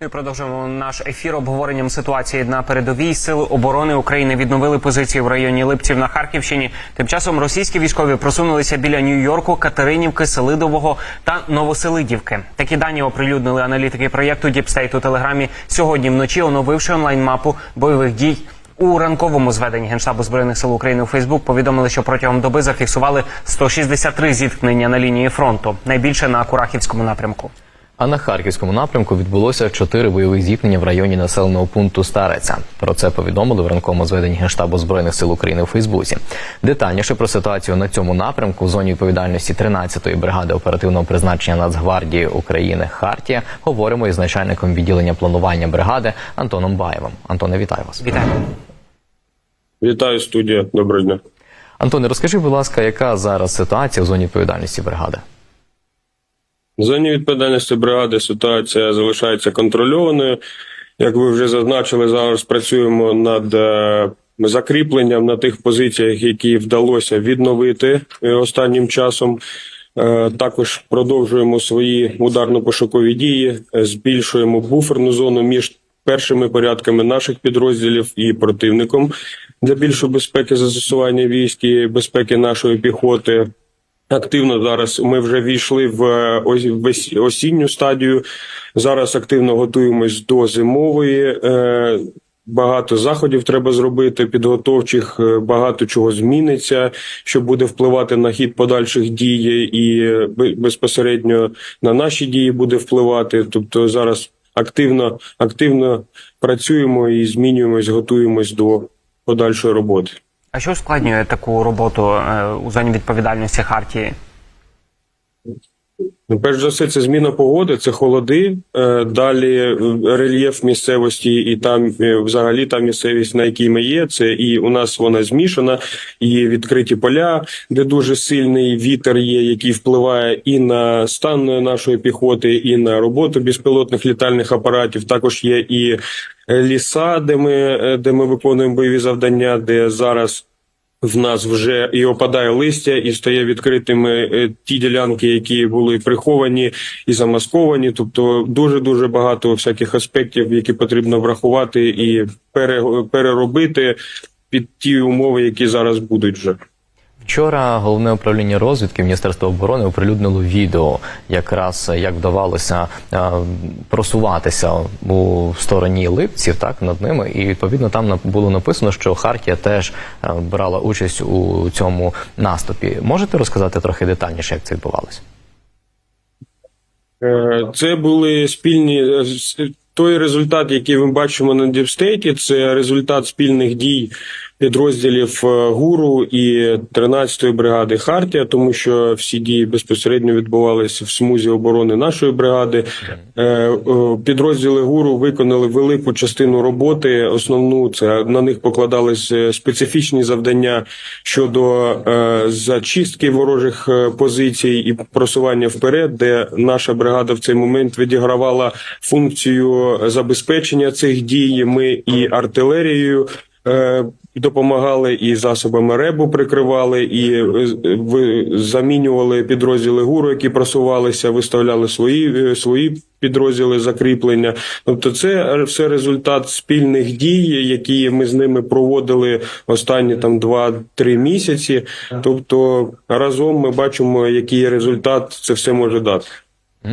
Ми продовжуємо наш ефір обговоренням ситуації на передовій. Сили оборони України відновили позиції в районі Липців на Харківщині. Тим часом російські військові просунулися біля Нью-Йорку, Катеринівки, Селидового та Новоселидівки. Такі дані оприлюднили аналітики проєкту Діпстейт у телеграмі сьогодні вночі, оновивши онлайн-мапу бойових дій. У ранковому зведенні Генштабу збройних сил України у Фейсбук повідомили, що протягом доби зафіксували 163 зіткнення на лінії фронту, найбільше на Курахівському напрямку. А на харківському напрямку відбулося чотири бойових зіткнення в районі населеного пункту Стареця. Про це повідомили в ранковому зведенні Генштабу збройних сил України у Фейсбуці. Детальніше про ситуацію на цьому напрямку в зоні відповідальності 13-ї бригади оперативного призначення Нацгвардії України Хартія говоримо із начальником відділення планування бригади Антоном Баєвим. Антоне, вітаю вас. Вітаю. Вітаю студія. Доброго дня. Антоне, розкажи, будь ласка, яка зараз ситуація в зоні відповідальності бригади? В зоні відповідальності бригади ситуація залишається контрольованою. Як ви вже зазначили, зараз працюємо над е, закріпленням на тих позиціях, які вдалося відновити е, останнім часом. Е, Також продовжуємо свої ударно-пошукові дії, збільшуємо буферну зону між першими порядками наших підрозділів і противником для більшої безпеки застосування військ і безпеки нашої піхоти. Активно зараз ми вже війшли в е, осінню стадію. Зараз активно готуємось до зимової. Е, Багато заходів треба зробити, підготовчих, е, багато чого зміниться, що буде впливати на хід подальших дій, і безпосередньо на наші дії буде впливати. Тобто зараз активно, активно працюємо і змінюємось, готуємось до подальшої роботи. А що ускладнює таку роботу е, у зоні відповідальності Хартії? Ну, перш за все, це зміна погоди, це холоди. е, Далі е, рельєф місцевості, і там е, взагалі та місцевість, на якій ми є. Це і у нас вона змішана, і відкриті поля, де дуже сильний вітер є, який впливає і на стан нашої піхоти, і на роботу безпілотних літальних апаратів. Також є і ліса, де ми, де ми виконуємо бойові завдання, де зараз. В нас вже і опадає листя, і стає відкритими е, ті ділянки, які були приховані і замасковані. Тобто дуже дуже багато всяких аспектів, які потрібно врахувати і пере, переробити під ті умови, які зараз будуть вже. Вчора головне управління розвідки Міністерства оборони оприлюднило відео, якраз як вдавалося е, просуватися у стороні липців, так над ними, і відповідно там було написано, що Хартія теж е, брала участь у цьому наступі. Можете розказати трохи детальніше, як це відбувалося? Е, Це були спільні е, той результат, який ми бачимо на Діпстейті, це результат спільних дій підрозділів е, ГУРу і 13-ї бригади Хартія, тому що всі дії безпосередньо відбувалися в смузі оборони нашої бригади. Е, е, Підрозділи ГУРу виконали велику частину роботи. Основну це на них покладались специфічні завдання щодо зачистки ворожих позицій і просування вперед, де наша бригада в цей момент відігравала функцію забезпечення цих дій. Ми і артилерією. Е, Допомагали і засобами ребу прикривали, і е, замінювали підрозділи ГУРу, які просувалися, виставляли свої, е, свої підрозділи закріплення. Тобто, це все результат спільних дій, які ми з ними проводили останні там 2-3 місяці. Тобто, разом ми бачимо, який результат це все може дати.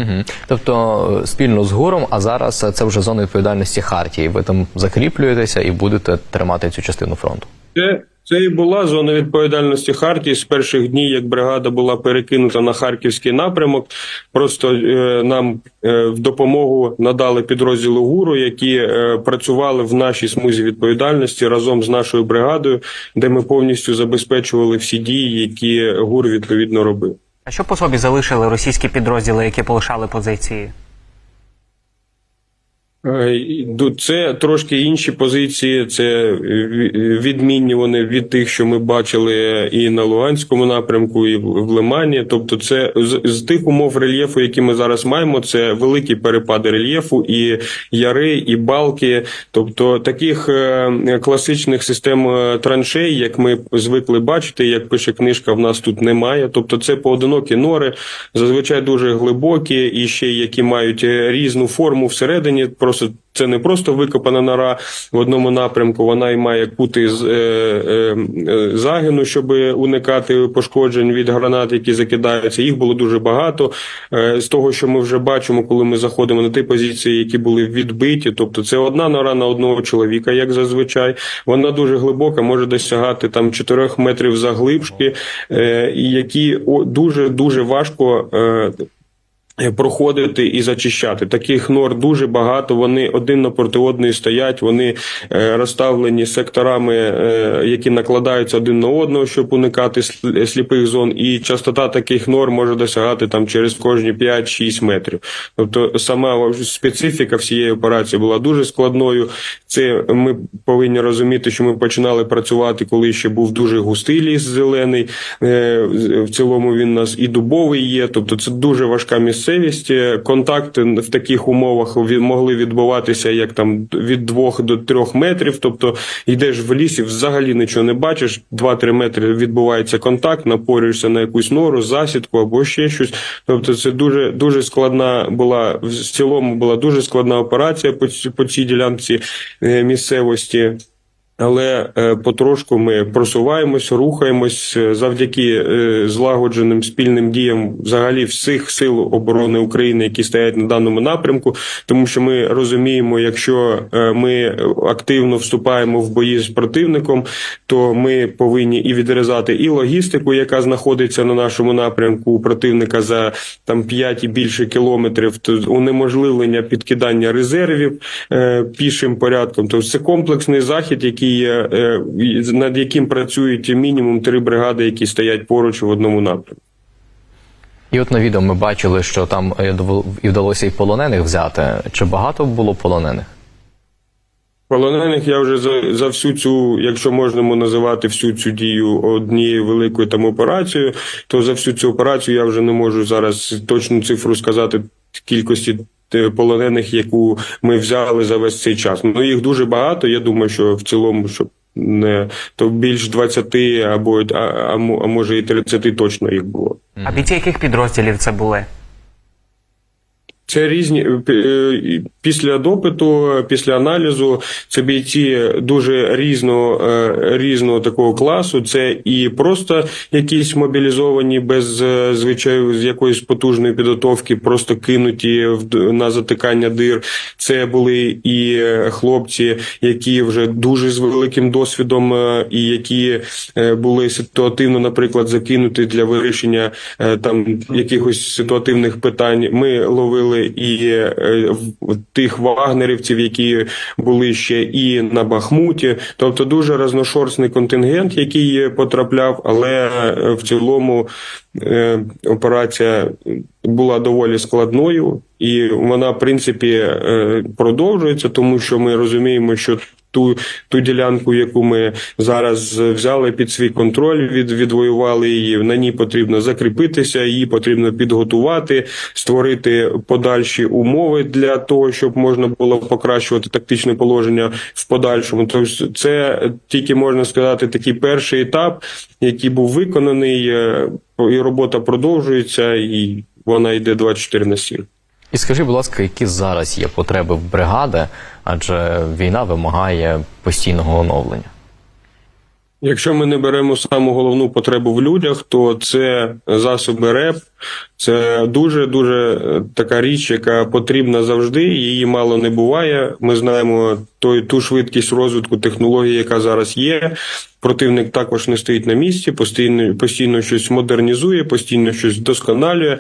Угу. Тобто е, спільно з гуром, а зараз е, це вже зона відповідальності Хартії. Ви там закріплюєтеся і будете тримати цю частину фронту. Це, це і була зона відповідальності Хартії з перших днів, як бригада була перекинута на харківський напрямок. Просто е, нам е, в допомогу надали підрозділи ГУРу, які е, працювали в нашій смузі відповідальності разом з нашою бригадою, де ми повністю забезпечували всі дії, які ГУР відповідно робив. А що по собі залишили російські підрозділи, які полишали позиції? Е, Це трошки інші позиції, це е, відмінні вони від тих, що ми бачили і на Луганському напрямку, і в Лимані. Тобто, це з, з тих умов рельєфу, які ми зараз маємо, це великі перепади рельєфу, і яри, і балки. Тобто таких е, класичних систем е, траншей, як ми звикли бачити, як пише книжка, в нас тут немає. Тобто, це поодинокі нори, зазвичай дуже глибокі, і ще які мають е, різну форму всередині. Просто це не просто викопана нора в одному напрямку, вона і має кути з е, е, е, загину, щоб уникати пошкоджень від гранат, які закидаються. Їх було дуже багато. З того, що ми вже бачимо, коли ми заходимо на ті позиції, які були відбиті. Тобто, це одна нора на одного чоловіка, як зазвичай. Вона дуже глибока, може досягати там 4 метрів заглибшки, які дуже дуже важко. Е, Проходити і зачищати таких нор дуже багато. Вони один напроти одної стоять. Вони е, розставлені секторами, е, які накладаються один на одного, щоб уникати сліпих зон. І частота таких нор може досягати там через кожні 5-6 метрів. Тобто, сама специфіка всієї операції була дуже складною. Це ми повинні розуміти, що ми починали працювати, коли ще був дуже густий ліс зелений. В цілому він у нас і дубовий є. Тобто, це дуже важка місцевість. Контакти в таких умовах могли відбуватися як там від 2 до 3 метрів. Тобто йдеш в лісі, взагалі нічого не бачиш. 2-3 метри відбувається контакт, напорюєшся на якусь нору, засідку або ще щось. Тобто, це дуже дуже складна була в цілому була дуже складна операція по, по цій ділянці е, місцевості. Але е, потрошку ми просуваємось, рухаємось е, завдяки е, злагодженим спільним діям взагалі всіх сил оборони України, які стоять на даному напрямку, тому що ми розуміємо, якщо ми активно вступаємо в бої з противником, то ми повинні і відрізати і логістику, яка знаходиться на нашому напрямку у противника за там 5 і більше кілометрів, то унеможливлення підкидання резервів пішим порядком. Тобто це комплексний захід, який є, е, над яким працюють мінімум три бригади, які стоять поруч в одному напрямку. І от на відео ми бачили, що там е, і вдалося і полонених взяти. Чи багато було полонених? Полонених я вже за, за всю цю, якщо можна називати всю цю дію однією великою там операцією, то за всю цю операцію я вже не можу зараз точну цифру сказати кількості полонених, яку ми взяли за весь цей час. Ну їх дуже багато. Я думаю, що в цілому, щоб не то більш 20 або а, а, а може і 30 точно їх було. А бійці яких підрозділів це були? Це різні е, е, після допиту, після аналізу. Це бійці дуже різного е, різного такого класу. Це і просто якісь мобілізовані без звичайно з якоїсь потужної підготовки, просто кинуті на затикання дир. Це були і хлопці, які вже дуже з великим досвідом, і які були ситуативно, наприклад, закинуті для вирішення там якихось ситуативних питань. Ми ловили і е, тих вагнерівців, які були ще і на Бахмуті. Тобто дуже разношорстний контингент, який потрапляв, але е, в цілому е, операція була доволі складною, і вона, в принципі, продовжується, тому що ми розуміємо, що ту, ту ділянку, яку ми зараз взяли під свій контроль, від, відвоювали її. На ній потрібно закріпитися, її потрібно підготувати, створити подальші умови для того, щоб можна було покращувати тактичне положення в подальшому. Тобто, це тільки можна сказати такий перший етап, який був виконаний, е, і робота продовжується, і вона йде 24 на 7. І скажи, будь ласка, які зараз є потреби в бригади, адже війна вимагає постійного оновлення. Якщо ми не беремо саму головну потребу в людях, то це засоби РЕП. Це дуже дуже така річ, яка потрібна завжди. Її мало не буває. Ми знаємо той ту швидкість розвитку технологій, яка зараз є. Противник також не стоїть на місці, постійно постійно щось модернізує, постійно щось вдосконалює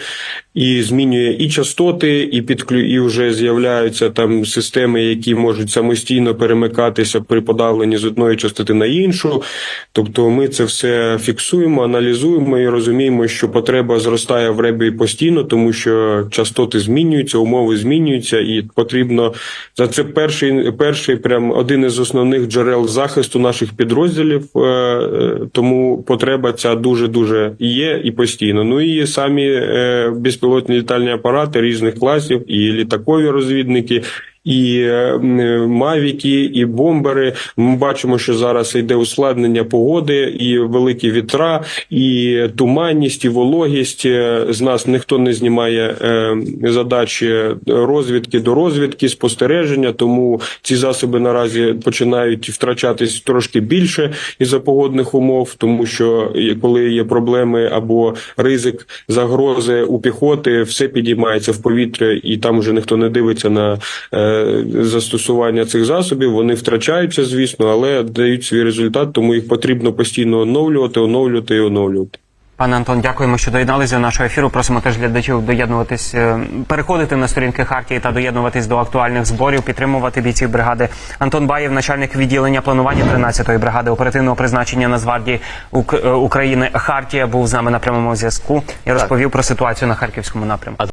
і змінює і частоти, і підклю, і вже з'являються там системи, які можуть самостійно перемикатися при подавленні з одної частоти на іншу. Тобто, ми це все фіксуємо, аналізуємо і розуміємо, що потреба зростає в ребі постійно, тому що частоти змінюються, умови змінюються, і потрібно за це перший перший прям один із основних джерел захисту наших підрозділів. е, Тому потреба ця дуже дуже є і постійно. Ну і самі е, безпілотні літальні апарати різних класів, і літакові розвідники. І е, мавіки, і бомбери. Ми бачимо, що зараз йде ускладнення погоди, і великі вітра, і туманність, і вологість. Е, З нас ніхто не знімає е, задачі розвідки до розвідки, спостереження. Тому ці засоби наразі починають втрачатись трошки більше із-за погодних умов, тому що коли є проблеми або ризик загрози у піхоти, все підіймається в повітря, і там вже ніхто не дивиться на застосування цих засобів. Вони втрачаються, звісно, але дають свій результат, тому їх потрібно постійно оновлювати, оновлювати і оновлювати. Пане Антон, дякуємо, що доєдналися до нашого ефіру. Просимо теж глядачів доєднуватись, е, переходити на сторінки Хартії та доєднуватись до актуальних зборів, підтримувати бійців бригади. Антон Баєв, начальник відділення планування 13-ї бригади оперативного призначення Нацгвардії Ук- е, України Хартія, був з нами на прямому зв'язку і розповів про ситуацію на харківському напрямку.